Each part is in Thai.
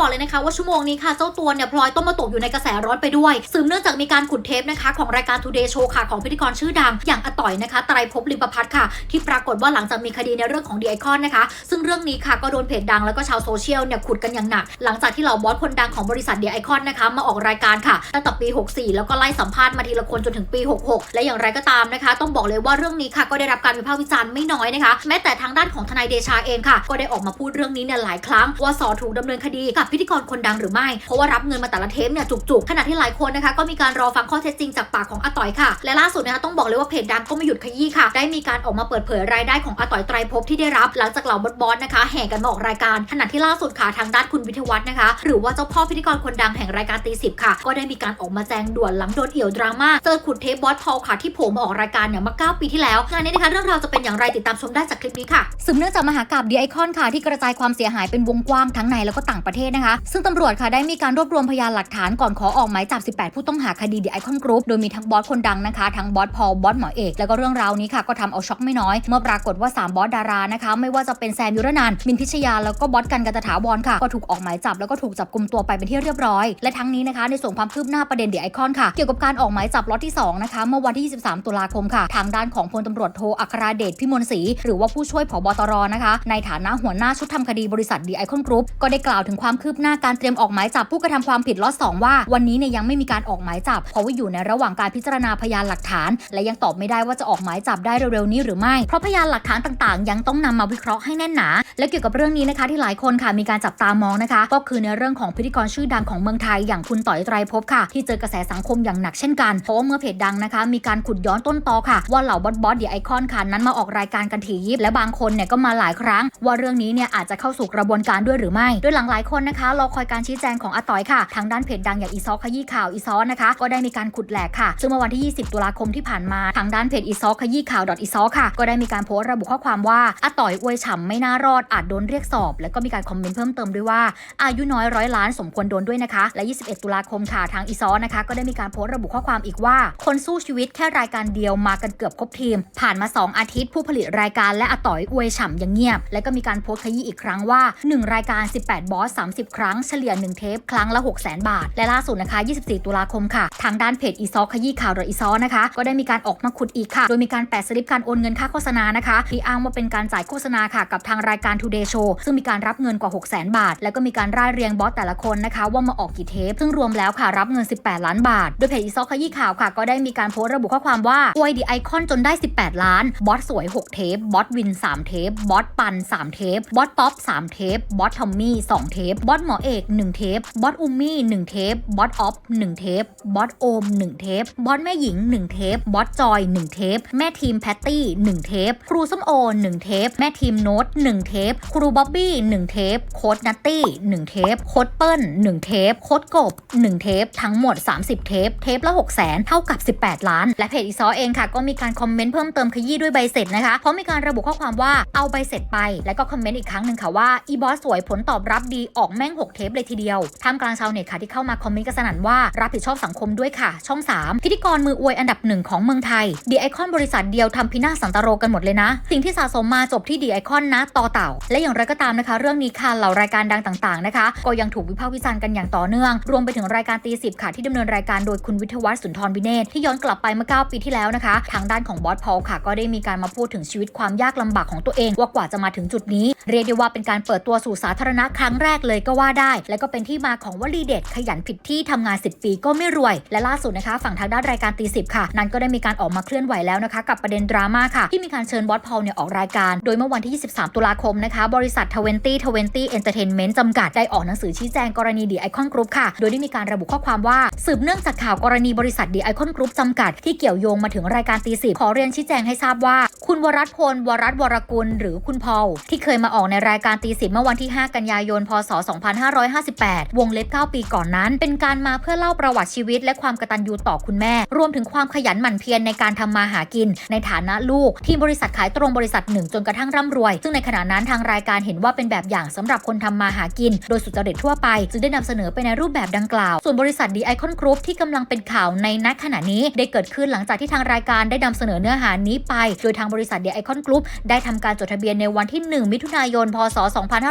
บอกเลยนะคะว่าชั่วโมงนี้ค่ะเจ้าตัวเนี่ยพลอยต้องมาตกอยู่ในกระแสร้อนไปด้วยสืบเนื่องจากมีการขุดเทปนะคะของรายการ Today Show ค่ะของพิธีกรชื่อดัง อย่างอต่อยนะคะไตรภพลิมประพัฒค่ะ ที่ปรากฏว่าหลังจากมีคดีในเรื่องของดีไอคอนนะคะ ซึ่งเรื่องนี้ค่ะก็โดนเพจดังแล้วก็ชาวโซเชียลเนี่ยขุดกันอย่างหนัก หลังจากที่เหล่าบอสคนดังของบริษัทดีไอคอนนะคะมาออกรายการค่ะตั้งแต่ปี 64 แล้วก็ไล่สัมภาษณ์มาทีละคนจนถึงปี 66 และอย่างไรก็ตามนะคะ ต้องบอกเลยว่าเรื่องนี้ค่ะก็ได้รับการวิพากษ์วิจารณ์ไม่น้อยนะคะ แม้แต่ทางด้านของทนายเดชาเองค่ะ ก็ได้ออกมาพูดเรื่องนี้เนี่ยหลายครั้งว่าสอถูกดำเนินคดีกับพิธีกรคนดังหรือไม่ เพราะว่ารับเงินมาแต่ละเทปเนี่ยจุกๆ ขณะที่หลายคนนะคะก็มีการรอฟังข้อเท็จจริงจากปากของอาต่อยค่ะ และล่าสุดนะคะต้องบอกเลยว่าเพจดังก็ไม่หยุดขยี้ค่ะ ได้มีการออกมาเปิดเผยรายได้ของอาต่อยไตรภพที่ได้รับ หลังจากเหล่าบอสบอสนะคะแห่กันมาออกรายการ ขณะที่ล่าสุดค่ะทางด้านคุณวิทยวัฒน์นะคะ หรือว่าเจ้าพ่อพิธีกรคนดังแห่งรายการตีสิบค่ะ ก็ได้มีการออกมาแจงด่วนหลังโดนเอี่ยวดราม่าเจอขุดเทปบอสพอลค่ะที่โผล่มาออกรายการเนี่ยมาเก้าปีที่แล้วงานนี้นะคะเรื่องราวจะเป็นอย่างไรติดตามชมได้จากคลิปนี้ค่ะสืบเนื่องจากมหากาบดีไอคอนค่ะที่กระจายความเสียหายเป็นวงกว้างทั้งในแล้วก็ต่างประเทศนะคะ ซึ่งตำรวจค่ะได้มีการรวบรวมพยานหลักฐานก่อนขอออกหมายจับ 18 ผู้ต้องหาคดีเดีไอคอนกรุ๊ปโดยมีทั้งบอสคนดังนะคะ ทั้งบอสพอลบอสหมอเอก แล้วก็เรื่องราวนี้ค่ะก็ทำเอาช็อกไม่น้อย เมื่อปรากฏว่า 3 บอสดารานะคะ ไม่ว่าจะเป็นแซมยุรนันมินพิชยาแล้วก็บอสกันกันตถาวรค่ะ ก็ถูกออกหมายจับแล้วก็ถูกจับกลุ่มตัวไปเป็นที่เรียบร้อย และทั้งนี้นะคะในส่วนความคืบหน้าประเด็นเดีไอคอนค่ะเกี่ยวกับการออกหมายจับล็อตที่สองนะคะเมื่อวันที่ 23 ตุลาคมค่ะ ทางด้านของพลตำรวจโทอัครเดชพิมลศรีหรือว่าผู้ช่วยผบตรนะคะในฐานะหัวหน้าชุดทำคดีบริษัทดีไอคอนกรุ๊ปก็ได้กล่าวถึงความคืบหน้าการเตรียมออกหมายจับผู้กระทำความผิดล็อตสองว่า วันนี้เนี่ยยังไม่มีการออกหมายจับ เพราะว่าอยู่ในระหว่างการพิจารณาพยานหลักฐาน และยังตอบไม่ได้ว่าจะออกหมายจับได้เร็วๆนี้หรือไม่ เพราะพยานหลักฐานต่างๆ ยังต้องนำมาวิเคราะห์ให้แน่นหนา และเกี่ยวกับเรื่องนี้นะคะที่หลายคนค่ะมีการจับตามองนะคะ ก็คือในเรื่องของพิธีกรชื่อดังของเมืองไทยอย่างคุณต่อยไตรภพค่ะ ที่เจอกระแสสังคมอย่างหนักเช่นกันเพราะว่าเมื่อเพจดังนะคะ มีการขุดย้อนต้นตอค่ะ ว่าเหล่าบอสบอสเดียไอคอนค่ะนั้นมาออกรายการกันถี่ยิบและบางคนเนี่ยก็มาหลายครั้ง ว่าเรื่องนี้เนี่ยอาจจะเข้าสู่กระบวนการด้วยหรือไม่ โดยหลังหลายคนนะคะรอคอยการชี้แจงของอาต๋อยค่ะ ทางด้านเพจดังอย่างอีซอขยี้ข่าวอีซอนะคะ ก็ได้มีการขุดแหลกค่ะ ซึ่งเมื่อวันที่ 20 ตุลาคมที่ผ่านมา ทางด้านเพจอีซอขยี้ข่าวดอทอีซอค่ะ ก็ได้มีการโพสต์ระบุข้อความว่าอาต๋อยอวยฉ่ำไม่น่ารอดอาจโดนเรียกสอบ แล้วก็มีการคอมเมนต์เพิ่มเติมด้วยว่า อายุน้อยร้อยล้านสมควรโดนด้วยนะคะ และ 21 ตุลาคมค่ะทางอีซอนะคะ ก็ได้มีการโพสต์ระบุข้อความอีกว่า คนสู้ชีวิตแค่รายการเดียวมากันเกือบครบทีม ผ่านมา 2 อาทิตย์ผู้ผลิตรายการและอาต๋อยอวยฉ่ำย่างเงียบ และก็มีการโพสต์ขยี้อีกครั้งว่า 1 รายการ 18 บอส30 ครั้งเฉลี่ย 1 เทป ครั้งละ6 0 0 0 0 บาท และล่าสุดนะคะ 24 ตุลาคมค่ะ ทางด้านเพจอีซอขยี้ข่าวหรืออีซอนะคะ ก็ได้มีการออกมาขุดอีกค่ะ โดยมีการแปะสลิปการโอนเงินค่าโฆษณานะคะที่อ้างว่าเป็นการจ่ายโฆษณาค่ะ กับทางรายการ Today Show ซึ่งมีการรับเงินกว่า 6 0 0 0 0 บาท แล้วก็มีการร่ายเรียงบอสแต่ละคนนะคะ ว่ามาออกกี่เทป ซึ่งรวมแล้วค่ะรับเงิน 18 ล้านบาท โดยเพจอีซอขยี้ข่าวค่ะ ก็ได้มีการโพสต์ระบุข้อความว่าอวยดีไอคอนจนได้ 18 ล้าน บอสสวย 6 เทป บอสวิน 3 เทป บอสปัน 3 เทป บอสป๊อป 3 เทป บอสทอมมี่ 2 เทปบอสหมอเอก1เทป บอสอุมมี่1เทป บอสออฟ1เทป บอสโอม1เทป บอสแม่หญิง1เทป บอสจอย1เทป แม่ทีมแพตตี้1เทป ครูส้มโอ1เทป แม่ทีมโน้ต1เทป ครูบ๊อบบี้1เทป โค้ดนัตตี้1เทป โค้ดเปิ้ล1เทป โค้ดกบ1เทป ทั้งหมด 30 เทป เทปละ6 0 0 0 0 0เท่ากับ 18 ล้าน และเพจอีซอเองค่ะ ก็มีการคอมเมนต์เพิ่มเติมขยี้ด้วยใบเสร็จนะคะเพราะมีการระบุข้อความว่าเอาใบเสร็จไป แล้วก็คอมเมนต์อีกครั้งหนึ่งค่ะว่าอีบอสสวยผลตอบรับดีออกแม่ง 6 เทปเลยทีเดียวท่ามกลางชาวเน็ตค่ะที่เข้ามาคอมเมนต์กันสนั่นว่ารับผิดชอบสังคมด้วยค่ะ ช่อง 3 พิธีกรมืออวยอันดับหนึ่งของเมืองไทยดีไอคอนบริษัทเดียวทำพินาศสันตโรกันหมดเลยนะ สิ่งที่สะสมมาจบที่ดีไอคอนนะต่อเต่า และอย่างไรก็ตามนะคะ เรื่องนี้ค่ะเหล่ารายการดังต่างๆนะคะ ก็ยังถูกวิพากษ์วิจารณ์กันอย่างต่อเนื่อง รวมไปถึงรายการตีสิบค่ะที่ดำเนินรายการโดยคุณวิทยวัฒน์สุนทรวินเนศที่ย้อนกลับไปเมื่อ 9 ปีที่แล้วนะคะ ทางด้านของบอสพอลค่ะ ก็ได้มีการมาพูดถึงชีวิตความยากลำบากของตัวเองว่ากว่าจะมาถึงจุดนี้ เรียกได้ว่าเป็นการเปิดตัวสู่สาธารณะครั้งแรกเลยก็ว่าได้ และก็เป็นที่มาของวลีเด็ดขยันผิดที่ทำงาน 10 ปีก็ไม่รวย และล่าสุดนะคะ ฝั่งทางด้านรายการตีสิบค่ะ นั้นก็ได้มีการออกมาเคลื่อนไหวแล้วนะคะ กับประเด็นดราม่าค่ะ ที่มีการเชิญบอสพอลเนี่ยออกรายการ โดยเมื่อวันที่ 23 ตุลาคมนะคะ บริษัท 2020 Entertainment จำกัดได้ออกหนังสือชี้แจงกรณีดีไอคอนกรุ๊ปค่ะ โดยได้มีการระบุข้อความว่าสืบเนื่องจากข่าวกรณีบริษัทดีไอคอนกรุ๊ปจำกัดที่เกี่ยวโยงมาถึงรายการตีสิบขอเรียนชี้แจงให้ทราบว่า คุณวรัตพล วรัตวรกุล หรือคุณพอลที่เคยมาออกในรายการตีสิบเมื่อวันที่ 5 กันยายน พศ 2558 วงเล็บ 9 ปีก่อนนั้น เป็นการมาเพื่อเล่าประวัติชีวิต และความกตัญญูต่อคุณแม่ รวมถึงความขยันหมั่นเพียรในการทำมาหากิน ในฐานะลูก ที่บริษัทขายตรงบริษัทหนึ่งจนกระทั่งร่ำรวย ซึ่งในขณะนั้นทางรายการเห็นว่าเป็นแบบอย่างสำหรับคนทำมาหากิน โดยสุจริตทั่วไป จึงได้นำเสนอไปในรูปแบบดังกล่าว ส่วนบริษัทดีไอคอนกรุ๊ปที่กำลังเป็นข่าวในนักขณะนี้ได้เกิดขึ้นหลังจากที่ทางรายการได้นำเสนอเนื้อหานี้ไป โดยทางบริษัทเดียไอคอนกรุ๊ปได้ทำการจดทะเบียนในวันที่ 1 มิถุนายน พศ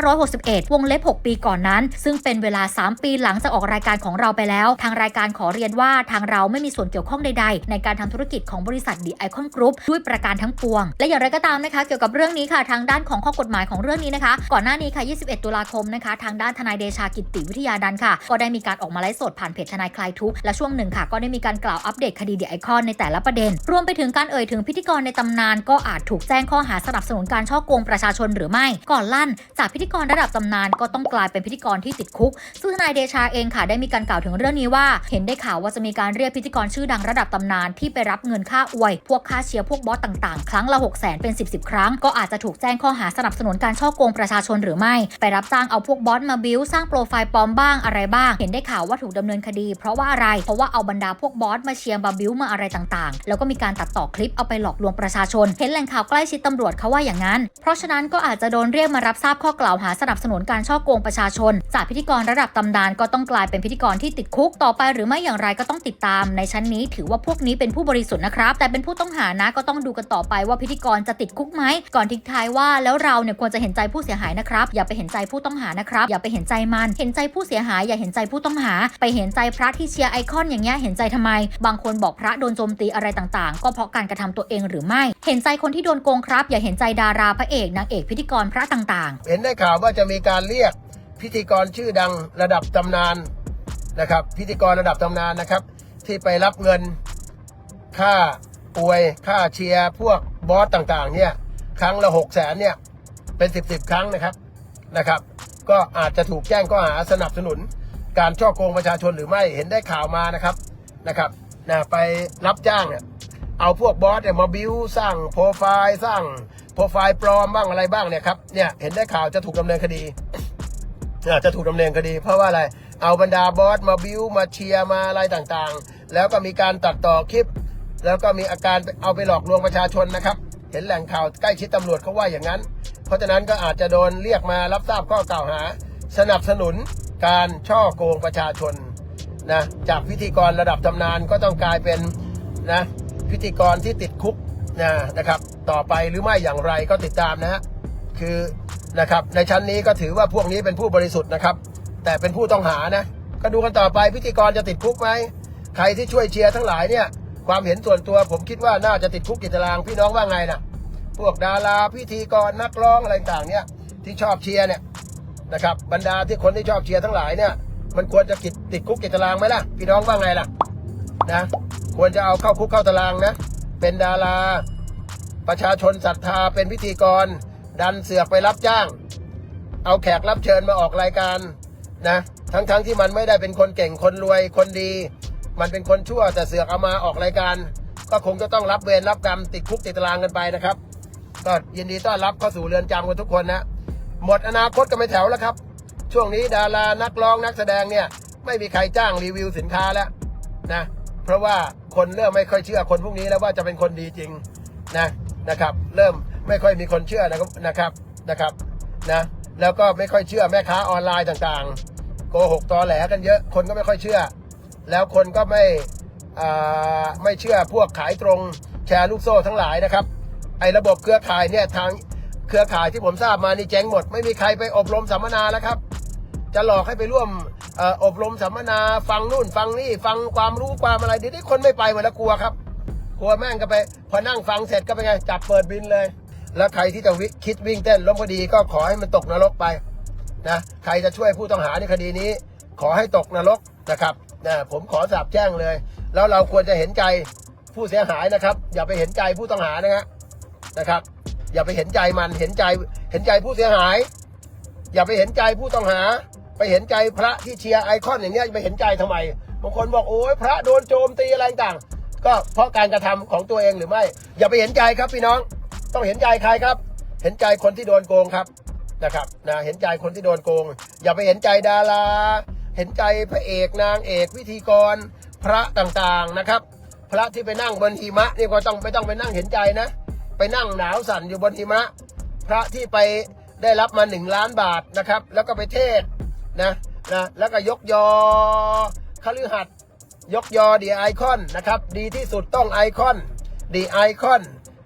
2561 วงเล็บ 6 ปีก่อนนั้น ซึ่งเป็นเวลา 3 ปีหลังจากออกรายการของเราไปแล้ว ทางรายการขอเรียนว่าทางเราไม่มีส่วนเกี่ยวข้องใดๆ ในการทำธุรกิจของบริษัทเดียไอคอนกรุ๊ปด้วยประการทั้งปวง และอย่างไรก็ตามนะคะ เกี่ยวกับเรื่องนี้ค่ะ ทางด้านของข้อกฎหมายของเรื่องนี้นะคะ ก่อนหน้านี้ค่ะ 21 ตุลาคมนะคะ ทางด้านทนายเดชากิติวิทยาดันค่ะ ก็ได้มีการออกมาไลฟ์สดผ่านเพจทนายคลายทุกและช่วงหนึ่งค่ะ ก็ได้มีการกล่าวอัปเดตคดีเดียไอคอนในแต่ละประเด็น รวมไปถึงการเอ่ยถึงพิธีกรในตำนานก็อาจถูกแจ้งข้อหาสนับสนุนการช่อโกงประชาชนหรือไม่ ก่อนลั่น จากพิธีกรระดับตำนานก็ต้องกลายเป็นพิธีกรที่ติดคุก ซึ่งทนายเดชาเองค่ะได้มีการกล่าวถึงเรื่องนี้ว่า เห็นได้ข่าวว่าจะมีการเรียกพิธีกรชื่อดังระดับตำนานที่ไปรับเงินค่าอวย พวกค่าเชียร์พวกบอสต่างๆ ครั้งละ6 0แสนเป็น 10บสครั้ง ก็อาจจะถูกแจ้งข้อหาสนับสนุนการช่อโกงประชาชนหรือไม่ ไปรับจ้างเอาพวกบอสมาบิวสร้างโปรไฟล์ปลอมบ้างอะไรบ้าง เห็นได้ข่าวว่าถูกดำเนินคดี เพราะว่าอะไร เพราะว่าเอาบรรดาพวกบอสมาเชียร์มาบิวมาอะไรต่างๆ แล้วก็มีการตัดต่อคลิปเอาไปหลอกลวงประชาชนเห็นแหล่งข่าวใกล้ชิดตำรวจเขาว่าอย่างนั้น เพราะฉะนั้นก็อาจจะโดนเรียกมารับทราบข้อกล่าวหาสนับสนุนการช่อโกงประชาชน จากพิธีกรระดับตำนานก็ต้องกลายเป็นพิธีกรที่ติดคุกต่อไปหรือไม่อย่างไรก็ต้องติดตาม ในชั้นนี้ถือว่าพวกนี้เป็นผู้บริสุทธิ์นะครับ แต่เป็นผู้ต้องหานะก็ต้องดูกันต่อไปว่าพิธีกรจะติดคุกไหมก่อนทิ้งท้ายว่าแล้วเราเนี่ยควรจะเห็นใจผู้เสียหายนะครับ อย่าไปเห็นใจผู้ต้องหานะครับ อย่าไปเห็นใจมัน เห็นใจผู้เสียหาย อย่าเห็นใจผู้ต้องหา ไปเห็นใจพระที่เชียร์ไอคอนอย่างเงี้ยเห็นใจทำไม บางคนบอกพระโดนโจมตีอะไรต่างๆ ก็เพราะการกระทำตัวเองหรือไม่ เห็นใจคนที่โดนโกงครับ อย่าเห็นใจดาราพระเอกนางเอกพิธีกรพระต่างๆเห็นได้ข่าวว่าจะมีการเรียกพิธีกรชื่อดังระดับตำนานนะครับ พิธีกรระดับตำนานนะครับ ที่ไปรับเงินค่าอวยค่าเชียร์พวกบอสต่างๆ เนี่ยครั้งละหกแสนเนี่ยเป็นสิบสิบครั้งนะครับนะครับ ก็อาจจะถูกแจ้งข้อหาสนับสนุน การช่อโกงประชาชนหรือไม่เห็นได้ข่าวมานะครับนะครับนะไปรับจ้างเนี่ย เอาพวกบอสเนี่ยมาบิวสร้างโปรไฟล์สร้างโปรไฟล์ปลอมบ้างอะไรบ้างเนี่ยครับเนี่ยเห็นได้ข่าวจะถูกดำเนินคดีอาจจะถูกดำเนินคดี เพราะว่าอะไรเอาบรรดาบอสมาบิวมาเชียร์มาอะไรต่างๆ แล้วก็มีการตัดต่อคลิป แล้วก็มีอาการเอาไปหลอกลวงประชาชนนะครับ เห็นแหล่งข่าวใกล้ชิดตำรวจเขาว่าอย่างนั้น เพราะฉะนั้นก็อาจจะโดนเรียกมารับทราบข้อกล่าวหา สนับสนุนการช่อโกงประชาชนนะจากพิธีกรระดับตำนานก็ต้องกลายเป็นนะ พิธีกรที่ติดคุกนะนะครับ ต่อไปหรือไม่อย่างไรก็ติดตามนะฮะคือนะครับ ในชั้นนี้ก็ถือว่าพวกนี้เป็นผู้บริสุทธิ์นะครับ แต่เป็นผู้ต้องหานะก็ดูกันต่อไปพิธีกรจะติดคุกไหมใครที่ช่วยเชียร์ทั้งหลายเนี่ย ความเห็นส่วนตัวผมคิดว่าน่าจะติดคุกกิจตารางพี่น้องว่าไงนะพวกดาราพิธีกรนักร้องอะไรต่างเนี่ยที่ชอบเชียร์เนี่ยนะครับบรรดาที่คนที่ชอบเชียร์ทั้งหลายเนี่ย มันควรจะติดติดคุกกิจตารางไหมล่ะ พี่น้องว่าไงล่ะนะ ควรจะเอาเข้าคุกเข้าตารางนะ เป็นดารา ประชาชนศรัทธาเป็นพิธีกร ดันเสือกไปรับจ้าง เอาแขกรับเชิญมาออกรายการนะ ทั้งๆทที่มันไม่ได้เป็นคนเก่งคนรวยคนดี มันเป็นคนชั่วแต่เสือกเอามาออกรายการ ก็คงจะต้องรับเวรรับกรรมติดคุกติดตารางกันไปนะครับ ก็ยินดีต้อนรับเข้าสู่เรือนจำกันทุกคนนะหมดอนาคตกันไปแถวแล้วครับ ช่วงนี้ดารานักร้องนักแสดงเนี่ยไม่มีใครจ้างรีวิวสินค้าแล้วนะ เพราะว่า คนเริ่มไม่ค่อยเชื่อคนพวกนี้แล้วว่าจะเป็นคนดีจริงนะนะครับ เริ่มไม่ค่อยมีคนเชื่อนะครับนะครับนะครับนะแล้วก็ไม่ค่อยเชื่อแม่ค้าออนไลน์ต่างๆ โกหกตอแหลกันเยอะคนก็ไม่ค่อยเชื่อ แล้วคนก็ไม่อ่าไม่เชื่อพวกขายตรงแชร์ลูกโซ่ทั้งหลายนะครับ ไอ้ระบบเครือข่ายเนี่ยทางเครือข่ายที่ผมทราบมานี่เจ๊งหมด ไม่มีใครไปอบรมสัมมนาแล้วครับ จะหลอกให้ไปร่วม อบรมสัมมนาฟังนู่นฟังนี่ฟังความรู้ความอะไรเดี๋ยวนี้คนไม่ไปหมดแล้วกลัวครับ กลัวแม่งก็ไป พอนั่งฟังเสร็จก็เป็นไงจับเปิดบินเลย แล้วใครที่จะวิคิดวิ่งเต้นล้มพอดีก็ขอให้มันตกนรกไปนะใครจะช่วยผู้ต้องหาในคดีนี้ ขอให้ตกนรกนะครับนะผมขอสาบแจ้งเลย แล้วเราควรจะเห็นใจผู้เสียหายนะครับ อย่าไปเห็นใจผู้ต้องหานะฮะนะครับ อย่าไปเห็นใจมันเห็นใจเห็นใจผู้เสียหาย อย่าไปเห็นใจผู้ต้องหา ไปเห็นใจพระที่เชียร์ไอคอนอย่างเงี้ยไปเห็นใจทำไมบางคนบอกโอ้ยพระโดนโจมตีอะไรต่าง ก็เพราะการกระทำของตัวเองหรือไม่ อย่าไปเห็นใจครับพี่น้อง ต้องเห็นใจใครครับ เห็นใจคนที่โดนโกงครับนะครับนะเห็นใจคนที่โดนโกง อย่าไปเห็นใจดารา เห็นใจพระเอกนางเอกพิธีกร พระต่างๆนะครับ พระที่ไปนั่งบนหิมะนี่ก็ต้องไม่ต้องไปนั่งเห็นใจนะ ไปนั่งหนาวสั่นอยู่บนหิมะ พระที่ไปได้รับมาหนึ่งล้านบาทนะครับ แล้วก็ไปเทศ นะนะแล้วก็ยกยอคฤหัสยกยอดีไอคอนนะครับ ดีที่สุดต้องไอคอนดีไอคอน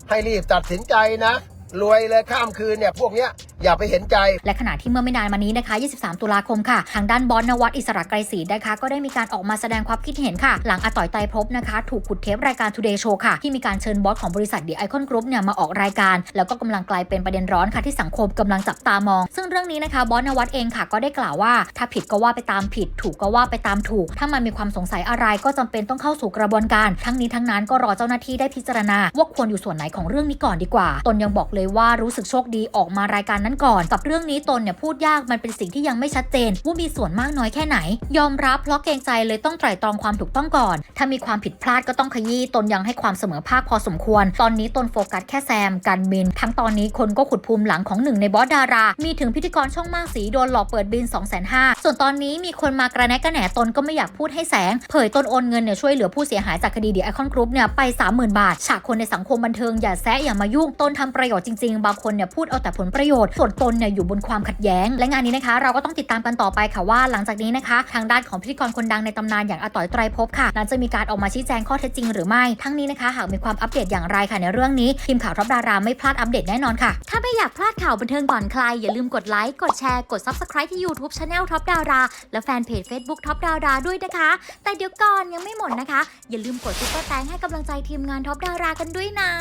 ให้รีบตัดสินใจนะ รวยเลยข้ามคืนเนี่ยพวกเนี้ยอย่าไปเห็นใจ และขณะที่เมื่อไม่นานมานี้นะคะ 23 ตุลาคมค่ะ ทางด้านบอสนวัตอิสระไกรศรีนะคะ ก็ได้มีการออกมาแสดงความคิดเห็นค่ะ หลังอาต่อยไตรภพนะคะ ถูกขุดเทปรายการ Today Show ค่ะ ที่มีการเชิญบอสของบริษัท The Icon Group เนี่ยมาออกรายการ แล้วก็กำลังกลายเป็นประเด็นร้อนค่ะที่สังคมกำลังจับตามอง ซึ่งเรื่องนี้นะคะบอสนวัตเองค่ะ ก็ได้กล่าวว่า ถ้าผิดก็ว่าไปตามผิด ถูกก็ว่าไปตามถูก ถ้ามันมีความสงสัยอะไรก็จำเป็นต้องเข้าสู่กระบวนการ ทั้งนี้ทั้งนั้นก็รอเจ้าหน้าที่ได้พิจารณาว่าควรอยู่ส่วนไหนของเรื่องนี้ก่อนดีกว่า ตนยังบอกเลยว่ารู้สึกโชคดีออกมารายการนั้นก่อน กับเรื่องนี้ตนเนี่ยพูดยากมันเป็นสิ่งที่ยังไม่ชัดเจน ว่ามีส่วนมากน้อยแค่ไหน ยอมรับเพราะเกรงใจเลยต้องไตร่ตรองความถูกต้องก่อน ถ้ามีความผิดพลาดก็ต้องขยี้ตนยังให้ความเสมอภาคพอสมควร ตอนนี้ตนโฟกัสแค่แซมการบิน ทั้งตอนนี้คนก็ขุดภูมิหลังของหนึ่งในบอสดารา มีถึงพิธีกรช่องมากสีโดนหลอกเปิดบิน 2 5 0 0 0ส่วนตอนนี้มีคนมากระแนะกระแหนตนก็ไม่อยากพูดให้แสง เผยตนโอนเงินเนี่ยช่วยเหลือผู้เสียหายจากคดีเดียไอคอนกรุ๊ปเนี่ยไป 30,000 บาท ฉากคนในสังคมบันเทิงอย่าแซะอย่ามายุ่งตนทำประโยชน์จริง ๆ บางคนเนี่ยพูดเอาแต่ผลประโยชน์ ส่วนตนเนี่ยอยู่บนความขัดแย้ง และงานนี้นะคะ เราก็ต้องติดตามกันต่อไปค่ะว่า หลังจากนี้นะคะ ทางด้านของพิธีกรคนดังในตำนานอย่างอาต่อยไตรภพค่ะนั้นจะมีการออกมาชี้แจงข้อเท็จจริงหรือไม่ ทั้งนี้นะคะ หากมีความอัปเดตอย่างไรค่ะในเรื่องนี้ทีมข่าวท็อปดาราไม่พลาดอัปเดตแน่นอนค่ะ ถ้าไม่อยากพลาดข่าวบันเทิงก่อนใครอย่าลืมกดไลค์กดแชร์กด subscribe ที่ YouTube Channel ท็อปดาราและแฟนเพจ Facebook ท็อปดาราด้วยนะคะ แต่เดี๋ยวก่อนยังไม่หมดนะคะ อย่าลืมกดซุปเปอร์แตงให้กำลังใจทีมงานท็อปดารากันด้วยนะ